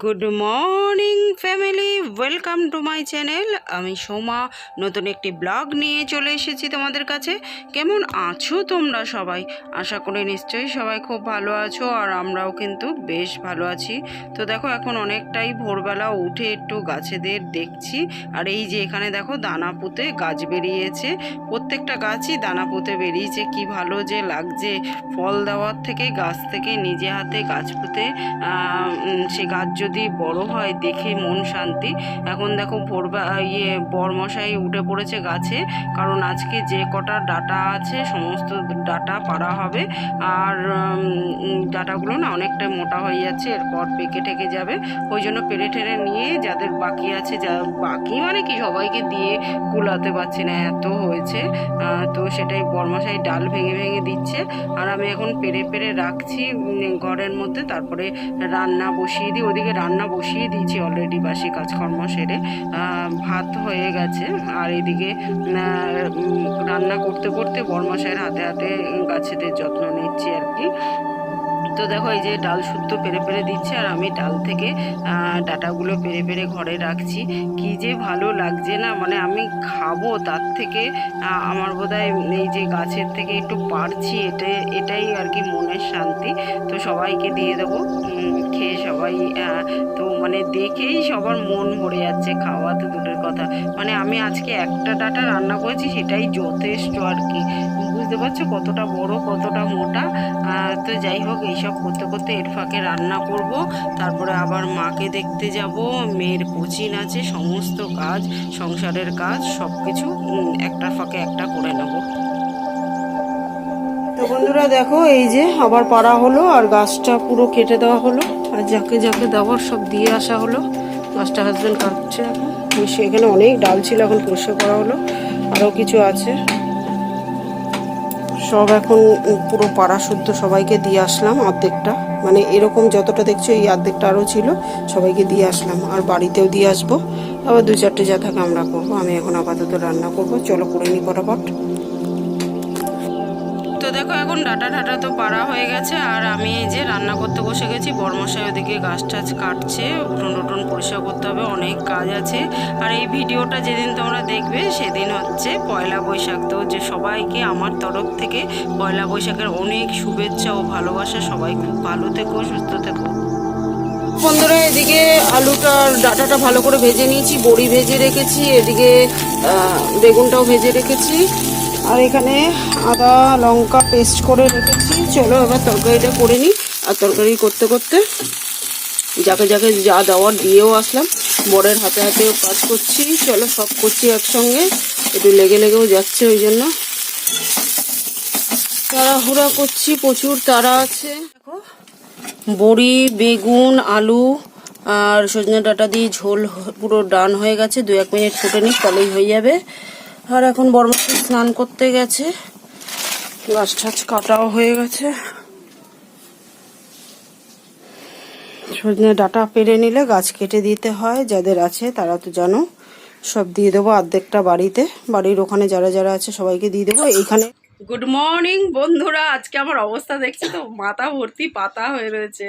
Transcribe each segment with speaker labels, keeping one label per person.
Speaker 1: Good morning family welcome to my channel আমি সোমা, নতুন একটি ব্লগ নিয়ে চলে এসেছি তোমাদের কাছে। কেমন আছো তোমরা সবাই? আশা করি নিশ্চয়ই সবাই খুব ভালো আছো, আর আমরাও কিন্তু বেশ ভালো আছি। তো দেখো, এখন অনেকটাই ভোরবেলা উঠে একটু গাছেদের দেখছি। আর এই যে এখানে দেখো, দানা পুঁতে গাছ বেরিয়েছে। প্রত্যেকটা গাছই দানা পুঁতে বেরিয়েছে। কি ভালো যে লাগছে ফল দেওয়ার থেকে, গাছ থেকে, নিজে হাতে গাছ পুঁতে সে গাছ যদি বড় হয় দেখে মন শান্তি। এখন দেখো ভোরবা ইয়ে বরমশাই উঠে পড়েছে গাছে, কারণ আজকে যে কটা ডাটা আছে, সমস্ত ডাটা পাড়া হবে। আর ডাটাগুলো না অনেকটা মোটা হয়ে যাচ্ছে, এরপর পেকে ঠেকে যাবে। ওই জন্য পেরে টেরে নিয়ে যাদের বাকি আছে, যা, বাকি মানে কি, সবাইকে দিয়ে কুলাতে পারছি না, এত হয়েছে। তো সেটাই বরমশাই ডাল ভেঙে ভেঙে দিচ্ছে। আর আমি এখন পেরে পেরে রাখছি ঘরের মধ্যে, তারপরে রান্না বসিয়ে দিই। ওদিকে রান্না বসিয়ে দিয়েছি অলরেডি বাসি কাজকর্ম সেরে। ভাত হয়ে গেছে। আর এদিকে রান্না করতে করতে বরমশাইয়ের হাতে হাতে গাছেদের যত্ন নিচ্ছি আর কি। তো দেখো এই যে ডাল শুদ্ধ পেরে পেরে দিচ্ছে, আর আমি ডাল থেকে ডাটাগুলো পেরে পেরে ঘরে রাখছি। কি যে ভালো লাগছে না মানে আমি খাব তার থেকে আমার বোধহয় এই যে গাছের থেকে একটু পারছি এটাই এটাই আর কি মনের শান্তি। তো সবাইকে দিয়ে দেবো খেয়ে সবাই তো মানে দেখেই সবার মন ভরে যাচ্ছে খাওয়া তো দূরের কথা। মানে আমি আজকে একটা ডাটা রান্না করেছি, সেটাই যথেষ্ট আর কি। বুঝতে পারছ? কতটা বড়, কতটা মোটা। তো যাই হোক, এইসব করতে করতে এর ফাঁকে রান্না করব। তারপরে আবার মাকে দেখতে যাব। মেয়ের কোচিং আছে, সমস্ত কাজ, সংসারের কাজ সব কিছু একটা ফাঁকে একটা করে নেব। তো বন্ধুরা, দেখো, এই যে আবার পাড়া হলো, আর গাছটা পুরো কেটে দেওয়া হলো। আর যাকে যাকে দেওয়ার সব দিয়ে আসা হলো। গাছটা হাজবেন্ড কাটছে এখন। এখানে অনেক ডাল ছিল, এখন পরিষ্কার করা হলো। আরও কিছু আছে। সব এখন পুরো পাড়া শুদ্ধ সবাইকে দিয়ে আসলাম অর্ধেকটা মানে এরকম যতটা দেখছ এই অর্ধেকটা আরও ছিল, সবাইকে দিয়ে আসলাম। আর বাড়িতেও দিয়ে আসব। আবার দু চারটে যা থাকে আমরা করব। আমি এখন আপাতত রান্না করব। চলো করে নি ফটাফট তো দেখো এখন ডাটা ডাটা তো পাড়া হয়ে গেছে, আর আমি এই যে রান্না করতে বসে গেছি, বর্মশাই ওদিকে গাছ টাছ কাটছে, উঠোন উঠোন পরিষ্কার করতে হবে, অনেক কাজ আছে। আর এই ভিডিওটা যেদিন তোমরা দেখবে, সেদিন হচ্ছে পয়লা বৈশাখ। তো যে সবাইকে আমার তরফ থেকে পয়লা বৈশাখের অনেক শুভেচ্ছা ও ভালোবাসা, সবাই খুব ভালো থেকো, সুস্থ থেকো। বন্ধুরা, এদিকে আলুটার ডাটাটা ভালো করে ভেজে নিয়েছি, বড়ি ভেজে রেখেছি, এদিকে বেগুনটাও ভেজে রেখেছি। আর এখানে আদা লঙ্কা পেস্ট করে রেখেছি। চলো এবার তরকারিটা করে নিই। আর তরকারি করতে করতে যাকে যাকে যা দেওয়ার দিয়েও আসলাম। বরের হাতে হাতেও কাজ করছি। চলো সব করছি একসঙ্গে। একটু লেগে লেগেও যাচ্ছে ওই জন্য। তাড়াহুড়া করছি, প্রচুর তারা আছে। দেখো, বড়ি, বেগুন, আলু আর সজনে ডাটা দিয়ে ঝোল পুরো ডান হয়ে গেছে। দু এক মিনিট ফুটে নিক, তাহলেই হয়ে যাবে। আর এখন বর্মশাই স্নান করতে গেছে। গাছ টাছ কাটাও হয়ে গেছে। সজনে ডাটা পেরে নিলে গাছ কেটে দিতে হয়, যাদের আছে তারা তো জানো। সব দিয়ে দেবো অর্ধেকটা বাড়িতে। বাড়ির ওখানে যারা যারা আছে সবাইকে দিয়ে দেবো। এইখানে গুড মর্নিং বন্ধুরা। আজকে আমার অবস্থা দেখছি তো, মাথা ভর্তি পাতা হয়ে রয়েছে।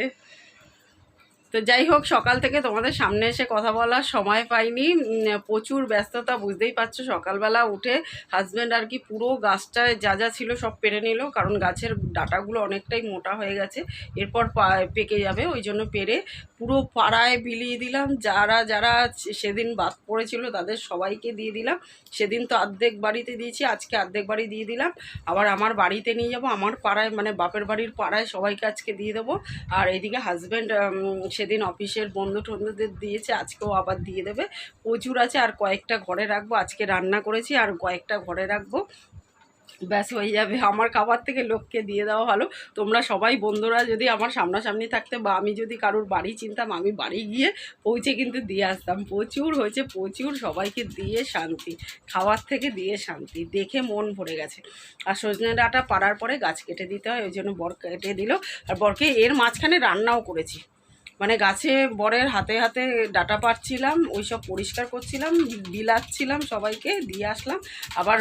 Speaker 1: তো যাই হোক, সকাল থেকে তোমাদের সামনে এসে কথা বলার সময় পাইনি। প্রচুর ব্যস্ততা, বুঝতেই পারছ, সকালবেলা উঠে হাজব্যান্ড আর কি পুরো গাছটায় যা যা ছিল সব পেরে নিল, কারণ গাছের ডাটাগুলো অনেকটাই মোটা হয়ে গেছে, এরপর পেকে যাবে, ওই জন্য পেরে পুরো পাড়ায় বিলিয়ে দিলাম। যারা যারা সেদিন বাদ পড়েছিল, তাদের সবাইকে দিয়ে দিলাম। সেদিন তো অর্ধেক বাড়িতে দিয়েছি, আজকে অর্ধেক বাড়ি দিয়ে দিলাম। আবার আমার বাড়িতে নিয়ে যাব, আমার পাড়ায় মানে বাপের বাড়ির পাড়ায় সবাইকে আজকে দিয়ে দেবো। আর এদিকে হাজব্যান্ড সেদিন অফিসের বন্ধু টন্ধুদের দিয়েছে, আজকেও আবার দিয়ে দেবে। প্রচুর আছে, আর কয়েকটা ঘরে রাখব। আজকে রান্না করেছি, আর কয়েকটা ঘরে রাখব। ব্যাস, হয়ে যাবে। আমার খাবার থেকে লোককে দিয়ে দেওয়া ভালো। তোমরা সবাই বন্ধুরা যদি আমার সামনাসামনি থাকতে বা আমি যদি কারোর বাড়ি চিনতাম, আমি বাড়ি গিয়ে পৌঁছে কিন্তু দিয়ে আসতাম। প্রচুর হয়েছে, প্রচুর। সবাইকে দিয়ে শান্তি, খাওয়ার থেকে দিয়ে শান্তি। দেখে মন ভরে গেছে। আর সজনে ডাঁটা পাড়ার পরে গাছ কেটে দিতে হয়, ওই জন্য বর কেটে দিল। আর বরকে এর মাঝখানে রান্নাও করেছি। মানে গাছে বরের হাতে হাতে ডাটা পাড়ছিলাম ওই সব পরিষ্কার করছিলাম বিলাচ্ছিলাম সবাইকে দিয়ে আসলাম। আবার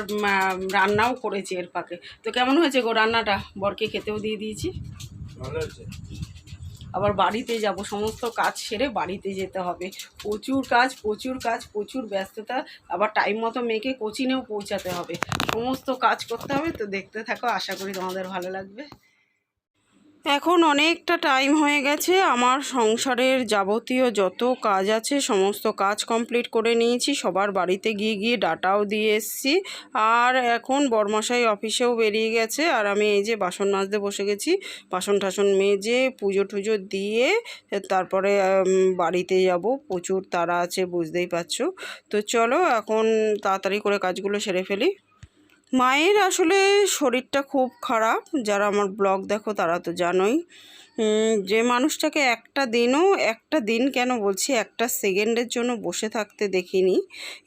Speaker 1: রান্নাও করেছি এর পাকে তো কেমন হয়েছে গো রান্নাটা? বরকে খেতেও দিয়ে দিয়েছি।
Speaker 2: ভালো
Speaker 1: আবার বাড়িতে যাব সমস্ত কাজ সেরে বাড়িতে যেতে হবে। প্রচুর কাজ প্রচুর কাজ প্রচুর ব্যস্ততা আবার টাইম মতো মেয়েকে কোচিংয়েও পৌঁছাতে হবে। সমস্ত কাজ করতে হবে তো দেখতে থাকো আশা করি তোমাদের ভালো লাগবে। এখন অনেকটা টাইম হয়ে গেছে। আমার সংসারের যাবতীয় যত কাজ আছে, সমস্ত কাজ কমপ্লিট করে নিয়েছি। সবার বাড়িতে গিয়ে গিয়ে ডাটাও দিয়ে এসেছি। আর এখন বরমশাই অফিসেও বেরিয়ে গেছে। আর আমি এই যে বাসন মাজতে বসে গেছি, বাসন টাসন মেজে, পুজো টুজো দিয়ে, তারপরে বাড়িতে যাব। প্রচুর তারা আছে, বুঝতেই পারছ। তো চলো, এখন তাড়াতাড়ি করে কাজগুলো সেরে ফেলি। মায়ের আসলে শরীরটা খুব খারাপ। যারা আমার ব্লগ দেখো তারা তো জানোই। যে মানুষটাকে একটা দিনও, একটা দিন কেন বলছি, একটা সেকেন্ডের জন্য বসে থাকতে দেখিনি।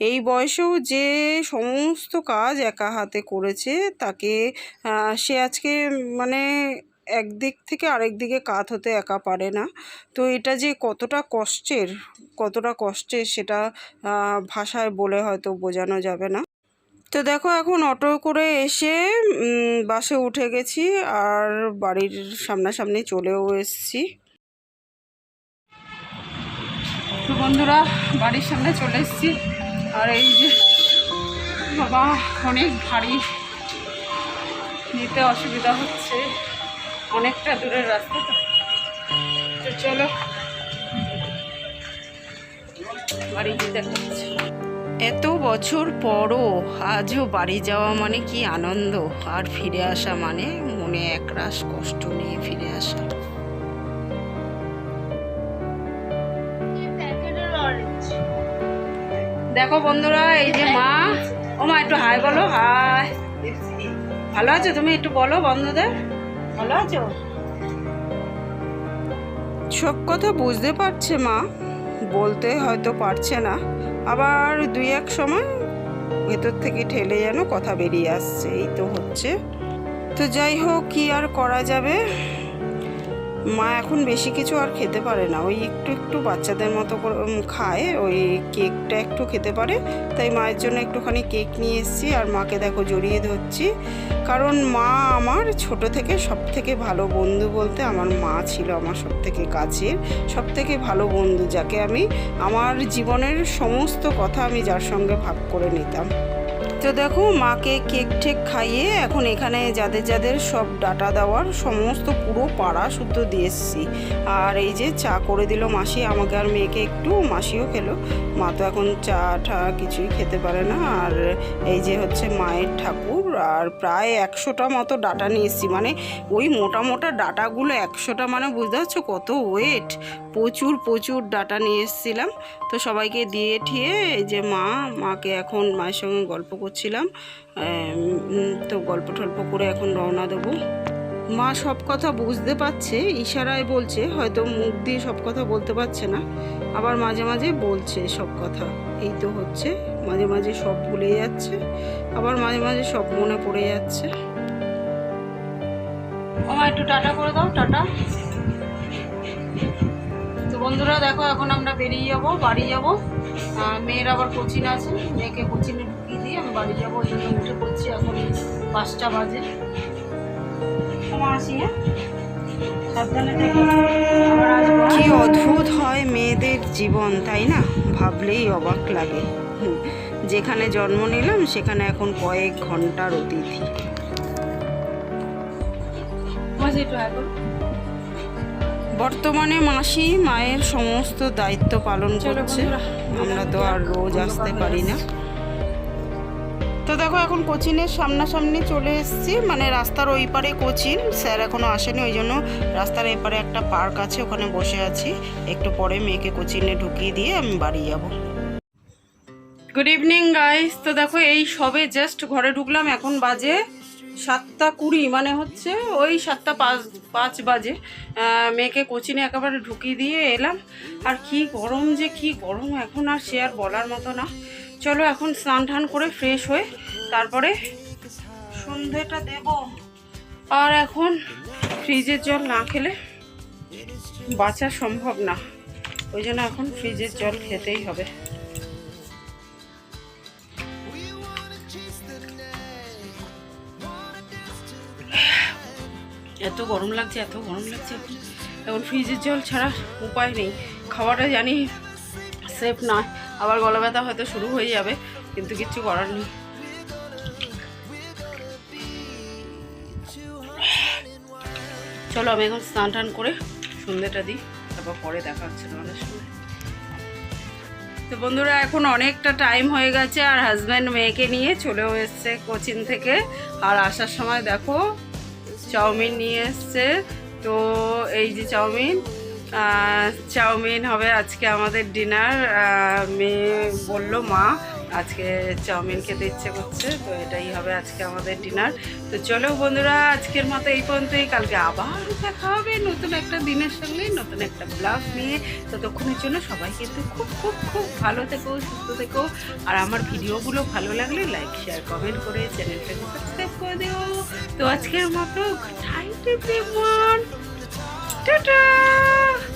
Speaker 1: এই বয়সেও যে সমস্ত কাজ একা হাতে করেছে, তাকে সে আজকে মানে একদিক থেকে আরেক দিকে কাত হতে একা পারে না। তো এটা যে কতটা কষ্টের কতটা কষ্টের সেটা ভাষায় বলে হয়তো বোঝানো যাবে না। তো দেখো এখন অটো করে এসে বাসে উঠে গেছি আর বাড়ির সামনাসামনি চলেও এসেছি। তো বন্ধুরা, বাড়ির সামনে চলে এসেছি। আর এই যে, বাবা, অনেক ভারী নিতে অসুবিধা হচ্ছে। অনেকটা দূরের রাস্তা তো চলো, বাড়ি যেতে হচ্ছে। এত বছর পরও আজও বাড়ি যাওয়া মানে কি আনন্দ? আর ফিরে আসা মানে মনে একরাশ কষ্ট নিয়ে ফিরে আসা। দেখো বন্ধুরা, এই যে মা। ও মা, একটু হাই বলো, হাই। ভালো আছো তুমি? একটু বলো বন্ধুদের। ভালো আছো? সব কথা বুঝতে পারছে মা। বলতে হয়তো পারছে না। আবার দুই এক সময় ভেতর থেকে ঠেলে যেন কথা বেরিয়ে আসছে, এই তো হচ্ছে। তো যাই হোক, কি আর করা যাবে? মা এখন বেশি কিছু আর খেতে পারে না। ওই একটু একটু বাচ্চাদের মতো করে খায়। ওই কেকটা একটু খেতে পারে। তাই মায়ের জন্য একটুখানি কেক নিয়ে এসেছি। আর মাকে দেখো জড়িয়ে ধরছি। কারণ মা আমার ছোট থেকে সব থেকে ভালো বন্ধু বলতে আমার মা ছিল আমার সব থেকে কাছের সব থেকে ভালো বন্ধু, যাকে আমি আমার জীবনের সমস্ত কথা আমি যার সঙ্গে ভাগ করে নিতাম। তো দেখো, মাকে কেক ঠেক খাইয়ে এখন এখানে যাদের যাদের সব ডাটা দেওয়ার সমস্ত পুরো পাড়া শুদ্ধ দিয়ে এসছি। আর এই যে চা করে দিল মাসি, আমাকে আর মেয়েকে একটু মাসিও খেলো। মা তো এখন চা ঠা কিছুই খেতে পারে না। আর এই যে হচ্ছে মায়ের ঠাকুর আর প্রায় একশোটা মতো ডাটা নিয়ে এসেছি মানে ওই মোটা মোটা ডাটাগুলো একশোটা মানে বুঝতে পারছ কত ওয়েট প্রচুর প্রচুর ডাটা নিয়ে এসেছিলাম। তো সবাইকে দিয়ে ঠিয়ে যে মা, মাকে এখন মায়ের সঙ্গে গল্প করছিলাম। তো গল্প টল্প করে এখন রওনা দেবো। মা সব কথা বুঝতে পারছে, ইশারায় বলছে, হয়তো মুখ দিয়ে সব কথা বলতে পারছে না, আবার মাঝে মাঝে বলছে সব কথা। এই তো হচ্ছে, মাঝে মাঝে সব ভুলে যাচ্ছে, আবার মাঝে মাঝে সব মনে পড়ে যাচ্ছে। আমার একটু টাটা করে দাও, টাটা। তো বন্ধুরা, দেখো, এখন আমরা বেরিয়ে যাব, বাড়ি যাব। মেয়ের আবার কোচিং আছে, মেয়েকে কোচিংয়ে ঢুকিয়ে দিয়ে আমি বাড়ি যাব, ওই জন্য উঠে পড়ছি এখন পাঁচটা বাজে। আসি হ্যাঁ? সাবধানে থেকো কি অদ্ভুত হয় মেয়েদের জীবন তাই না? ভাবলেই অবাক লাগে। যেখানে জন্ম নিলাম সেখানে এখন কয়েক ঘণ্টার অতিথি। বর্তমানে মাসি মায়ের সমস্ত দায়িত্ব পালন করছে। আমরা তো আর রোজ আসতে পারি না। তো দেখো, এখন কোচিনের সামনাসামনি চলে এসেছি। মানে রাস্তার ওই পারে কোচিন। স্যার এখনও আসেনি, ওই জন্য রাস্তার এপারে একটা পার্ক আছে, ওখানে বসে আছি। একটু পরে মেয়েকে কোচিনে ঢুকিয়ে দিয়ে আমি বাড়ি যাব। গুড ইভিনিং গাইস তো দেখো, এই সবে জাস্ট ঘরে ঢুকলাম, এখন বাজে সাতটা কুড়ি মানে হচ্ছে ওই সাতটা পাঁচ পাঁচ বাজে। মেয়েকে কোচিনে একেবারে ঢুকিয়ে দিয়ে এলাম। আর কি গরম যে, কি গরম, এখন আর সে আর বলার মতো না। চলো এখন স্নান টান করে ফ্রেশ হয়ে তারপরে সন্ধেটা দেব। আর এখন ফ্রিজের জল না খেলে বাঁচা সম্ভব না। ওই জন্য এখন ফ্রিজের জল খেতেই হবে। এত গরম লাগছে, এত গরম লাগছে। এখন ফ্রিজের জল ছাড়া উপায় নেই। খাওয়াটা জানি সেফ নয়। আবার গলা ব্যথা হয়তো শুরু হয়ে যাবে, কিন্তু কিচ্ছু করার নেই। চলো আমি এখন স্নান টান করে সন্ধ্যেটা দিই, তারপর পরে দেখা হচ্ছে তোমাদের সঙ্গে তো বন্ধুরা, এখন অনেকটা টাইম হয়ে গেছে, আর হাজব্যান্ড মেয়েকে নিয়ে চলেও এসছে কোচিন থেকে। আর আসার সময় দেখো, চাউমিন নিয়ে এসছে। তো এই যে চাউমিন চাউমিন হবে আজকে আমাদের ডিনার। মেয়ে বলল, মা, আজকে চাউমিন খেতে ইচ্ছে করছে, তো এটাই হবে আজকে আমাদের ডিনার। তো চলো বন্ধুরা, আজকের মতো এই পর্যন্তই। কালকে আবার দেখা হবে নতুন একটা দিনের সঙ্গে, নতুন একটা ব্লগ নিয়ে। ততক্ষণের জন্য সবাই কিন্তু খুব খুব খুব ভালো থেকো, সুস্থ থেকো। আর আমার ভিডিওগুলো ভালো লাগলে লাইক শেয়ার কমেন্ট করে চ্যানেলটাকে সাবস্ক্রাইব করে দিও। তো আজকের মতো নাইট এভরিওয়ান Ta-da!